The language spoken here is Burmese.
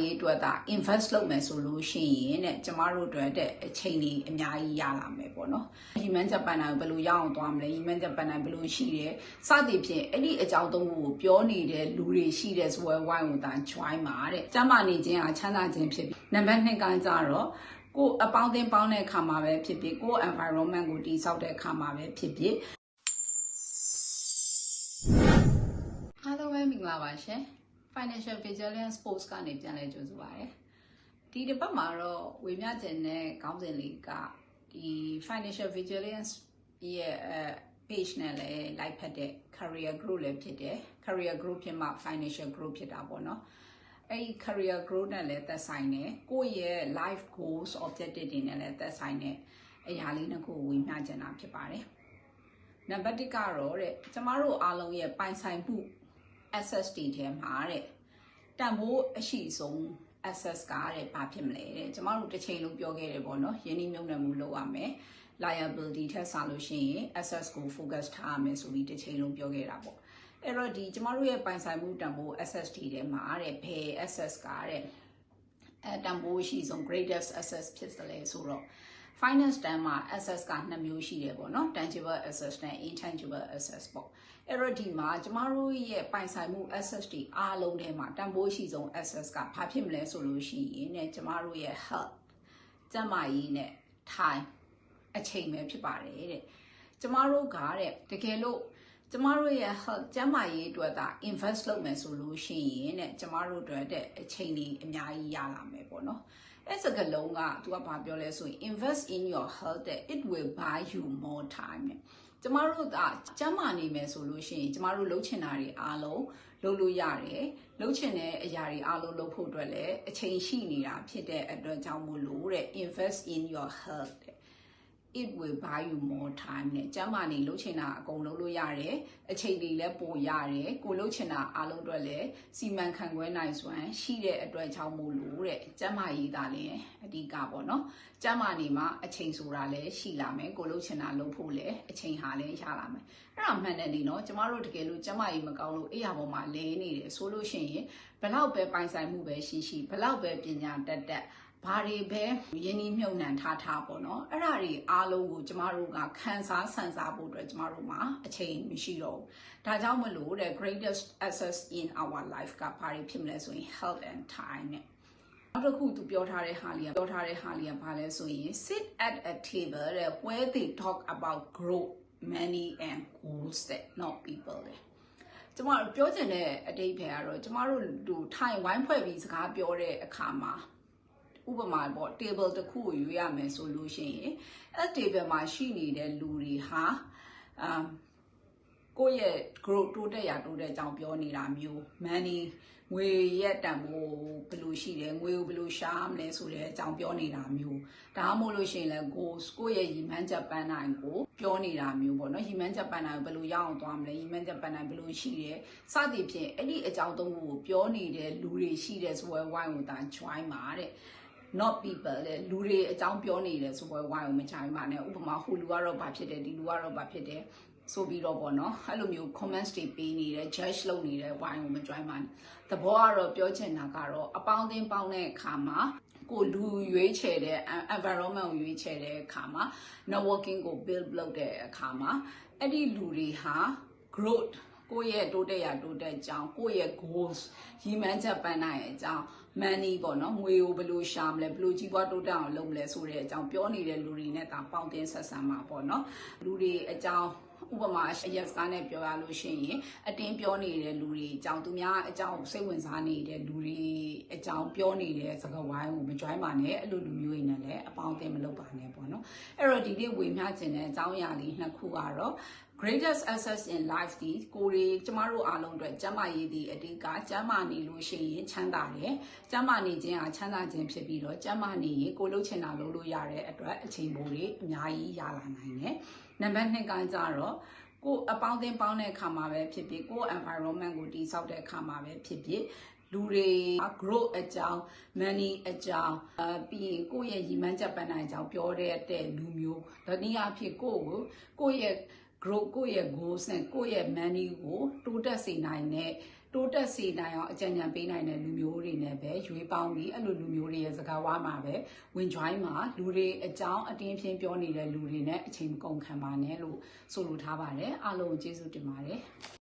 ရေးအတွက်သာ invest လုပ်မယ်ဆိုလို့ရှိရင်တဲ့ကျမတို့အတွက်တဲ့အချိန်ကြီးအများကြီးရလာမယ်ပေါ့နော်။ရီမန်ဂျပန်နိုင်ဘယ်လိုရအောင်သွားမလဲ။ရီမန်ဂျပန်နိုင်ဘယ်လိုရှိတယ်။စသည်ဖြင့်အဲ့ဒီအကြောင်းသုံးခုကိုပြောနေတဲ့လူတွေရှိတဲ့ဇွဲဝိုင်းကိုသာ join ပါတဲ့။ကျမနေခြင်းဟာချမ်းသာခြင်းဖြစ်ပြီးနံပါတ်2ကကြတော့ကိုအပေါင်းအသင်းပေါင်းတဲ့အခါမှာပဲဖြစ်ဖြစ်ကို environment ကိုတည်ဆောက်တဲ့အခါမှာပဲဖြစ်ဖြစ်အားလုံးပဲမင်္ဂလာပါရှင် Financial Vigilance Post ကနေပြန်လည်ကြိုဆိုပါရစေဒီတစ်ပတ်မှာတော့ဝေမျှကျင်တဲ့ခေါင်းစဉ်လေးကဒီ Financial Vigilance ရဲ့ page နဲ့လည်း like ဖတ်တဲ့ career group လည်းဖြစ်တယ် career group ဖြစ်မှ financial group ဖြစ်တာပေါ့နော်အဲ့ဒီ career growth နဲ့လည်းသက်ဆိုင်တယ်ကိုယ့်ရဲ့ life goals objective တွေနဲ့လည်းသက်ဆိုင်တဲ့အရာလေးနှစ်ခုဝေမျှကျင်တာဖြစ်ပါတယ်နံပါတ်1ကတော့တဲ့ကျမတို့အားလုံးရဲ့ပိုင်ဆိုင်မှု access တွေထဲမှာတဲ့တန်ဖိုးအရှိဆုံး access ကတဲ့ဘာဖြစ်မလဲတဲ့ကျမတို့တစ်ချိန်လုံးပြောခဲ့တယ်ပေါ့နော်ယင်းနှမြုံနယ်မှုလုပ်ရမယ် liability ထက်စားလို့ရှိရင် access ကို focus ထားရမယ်ဆိုပြီးတစ်ချိန်လုံးပြောခဲ့တာပေါ့အဲ့တော့ဒီကျမတို့ရဲ့ပိုင်ဆိုင်မှုတန်ဖိုး access တွေထဲမှာတဲ့ဘယ် access ကတဲ့အဲတန်ဖိုးရှိဆုံး greatest access ဖြစ်တယ်လေဆိုတော့ finance တန်းမှာ assets ကနှစ်မျိုးရှိတယ်ပေါ့နော် tangible assets နဲ့ intangible assets ပေါ့အဲ့တော့ဒီမှာကျမတို့ရဲ့ပိုင်ဆိုင်မှု assets တွေအားလုံးထဲမှာတန်ဖိုးရှိဆုံး assets ကဘာဖြစ်မလဲဆိုလို့ရှိရင်ねကျမတို့ရဲ့ health ကျန်းမာရေးနဲ့ time အချိန်ပဲဖြစ်ပါတယ်တဲ့ကျမတို့ကတဲ့တကယ်လို့ကျမတို့ရဲ့ health ကျန်းမာရေးအတွက်သာ invest လုပ်မယ်ဆိုလို့ရှိရင်တဲ့ကျမတို့အတွက်တဲ့အချိန်ကြီးအများကြီးရလာမယ်ပေါ့နော် အဲ့စကလုံးကသူကဘာပြောလဲဆိုရင် invest in your health that it will buy you more time ကျမတို့ကကျန်းမာနေမယ်ဆိုလို့ရှိရင်ကျမတို့လှုပ်ချင်တာတွေအားလုံးလုပ်လို့ရတယ်လှုပ်ချင်တဲ့အရာတွေအားလုံးလုပ်ဖို့အတွက်လည်းအချိန်ရှိနေတာဖြစ်တဲ့အတွက်ကြောင့်မို့လို့တဲ့ invest in your health တဲ့ it will buy you more time နဲ့ကျမ်းမာနေလှုပ်ချင်တာအကုန်လုပ်လို့ရတယ်အချိန်တွေလည်းပိုရတယ်ကိုလှုပ်ချင်တာအားလုံးအတွက်လည်းစီမံခန့်ခွဲနိုင်စွမ်းရှိတဲ့အတွက်ကြောင့်မို့လို့တဲ့ကျမ်းမာရေးသားလည်းအဓိကပေါ့နော်ကျမ်းမာနေမှာအချိန်ဆိုတာလည်းရှိလာမယ်ကိုလှုပ်ချင်တာလုပ်ဖို့လည်းအချိန်ဟာလည်းရလာမယ်အဲ့ဒါမှန်တယ်နေနော်ကျမတို့တကယ်လို့ကျမ်းမာရေးမကောင်းလို့အိယာပေါ်မှာလဲနေတယ်ဆိုလို့ရှိရင်ဘလောက်ပဲပိုင်ဆိုင်မှုပဲရှိရှိဘလောက်ပဲပညာတတ်တတ် ဘာတွေပဲယင်းနှမြုံနှံထားထားပေါ့နော်အဲ့ဒါတွေအားလုံးကိုကျမတို့ကခန်းစားဆန်စားဖို့အတွက်ကျမတို့မှာအချိန်မရှိတော့ဘူးဒါကြောင့်မလို့တဲ့ greatest assets in our life ကဘာတွေဖြစ်မလဲဆိုရင် health and time နဲ့နောက်တစ်ခုသူပြောထားတဲ့ဟာလေးကပြောထားတဲ့ဟာလေးကဘာလဲဆိုရင် sit at a table တဲ့ where they talk about growth money and goals that not people တဲ့ကျမတို့ပြောချင်တဲ့အတိတ်ပဲကတော့ကျမတို့သူထိုင်ဝိုင်းဖွဲ့ပြီးစကားပြောတဲ့အခါမှာ ဥပမာပေါ့ table တစ်ခုကိုရွေးရမယ်ဆိုလို့ရှိရင်အဲ့ table မှာရှိနေတဲ့လူတွေဟာအမ်ကိုယ့်ရဲ့ growth တိုးတက်ရာတိုးတက်ကြောင်းပြောနေတာမျိုး money ငွေရဲ့တန်ဖိုးဘယ်လိုရှိတယ်ငွေကိုဘယ်လိုရှားမလဲဆိုတဲ့အကြောင်းပြောနေတာမျိုးဒါမှမဟုတ်လို့ရှိရင်လည်း goals ကိုယ့်ရဲ့ရည်မှန်းချက်ပန်းနိုင်ကိုပြောနေတာမျိုးပေါ့နော်ရည်မှန်းချက်ပန်းနိုင်ဘယ်လိုရအောင်သွားမလဲရည်မှန်းချက်ပန်းနိုင်ဘယ်လိုရှိတယ်စသည်ဖြင့်အဲ့ဒီအကြောင်းသုံးခုကိုပြောနေတဲ့လူတွေရှိတဲ့ဆိုဝဲဝိုင်းကိုသာ join ပါတဲ့ not people လေလူတွေအကြောင်းပြောနေတယ်ဆိုပွဲဝိုင်းအောင်မချိုင်းပါနဲ့ဥပမာဟိုလူကတော့ဘာဖြစ်တယ်ဒီလူကတော့ဘာဖြစ်တယ်ဆိုပြီးတော့ပေါ့နော်အဲ့လိုမျိုး comments တွေပေးနေတယ် judge လုပ်နေတယ်ဝိုင်းအောင်မကြိုင်းပါနဲ့သဘောကတော့ပြောချင်တာကတော့အပေါင်းအသင်းပေါင်းတဲ့အခါမှာကိုလူရွေးချယ်တဲ့ environment ကိုရွေးချယ်တဲ့အခါမှာ networking ကို build လုပ်တဲ့အခါမှာအဲ့ဒီလူတွေဟာ growth ကိုယ့်ရဲ့တိုးတက်ရာတိုးတက်ကြောင်းကိုယ့်ရဲ့ goals ရည်မှန်းချက်ပန်းနိုင်တဲ့အကြောင်း money ပေါ့နော်ငွေကိုဘယ်လိုရှာမလဲဘယ်လိုကြီးပွားတိုးတက်အောင်လုပ်မလဲဆိုတဲ့အကြောင်းပြောနေတဲ့လူတွေနဲ့တာပေါင်းတင်ဆက်ဆံမှာပေါ့နော်လူတွေအကြောင်းဥပမာအရက်စကားနဲ့ပြောရလို့ရှိရင်အတင်းပြောနေတဲ့လူတွေအကြောင်းသူများအကြောင်းစိတ်ဝင်စားနေတဲ့လူတွေအကြောင်းပြောနေတဲ့စကားဝိုင်းကိုမကြွိုင်းပါနဲ့အဲ့လိုလူမျိုးတွေနဲ့လည်းအပေါင်းအသင်းမလုပ်ပါနဲ့ပေါ့နော်အဲ့တော့ဒီနေ့ဝေမျှခြင်းတဲ့အကြောင်းအရာလေးနှစ်ခုကတော့ greatest assets in life ဒီကိုရီကျမတို့အားလုံးအတွက်ကျမ်းမာရေးဒီအတိကကျမ်းမာနေလို့ရှိရင်ချမ်းသာတယ်ကျမ်းမာနေခြင်းဟာချမ်းသာခြင်းဖြစ်ပြီးတော့ကျမ်းမာနေရင်ကိုလှုပ်ချင်တာလုပ်လို့ရတဲ့အတွက်အချိန်ပိုတွေအများကြီးရလာနိုင်တယ်နံပါတ်2ကကြတော့ကိုအပေါင်းအသင်းပေါင်းတဲ့အခါမှာပဲဖြစ်ဖြစ်ကို environment ကိုတည်ဆောက်တဲ့အခါမှာပဲဖြစ်ဖြစ်လူတွေ grow အကြောင်း money အကြောင်းအပြီးရင်ကိုယ့်ရဲ့ရည်မှန်းချက်ပန်းနိုင်အကြောင်းပြောတဲ့လူမျိုးဒါနည်းအားဖြင့်ကိုယ့်ကိုကိုယ့်ရဲ့ grow ကိုယ့်ရဲ့ goals နဲ့ကိုယ့်ရဲ့ money ကိုတိုးတက်စေနိုင်တဲ့တိုးတက်စေနိုင်အောင်အကြံဉာဏ်ပေးနိုင်တဲ့လူမျိုးတွေနဲ့ပဲရွေးပေါင်းပြီးအဲ့လိုလူမျိုးတွေရဲ့စကားဝါးမှာပဲဝင် join မှာလူတွေအကြောင်းအတင်းဖြင်းပြောနေတဲ့လူတွေနဲ့အချိန်မကုန်ခံပါနဲ့လို့ဆိုလိုထားပါတယ်အားလုံးကိုကျေးဇူးတင်ပါတယ်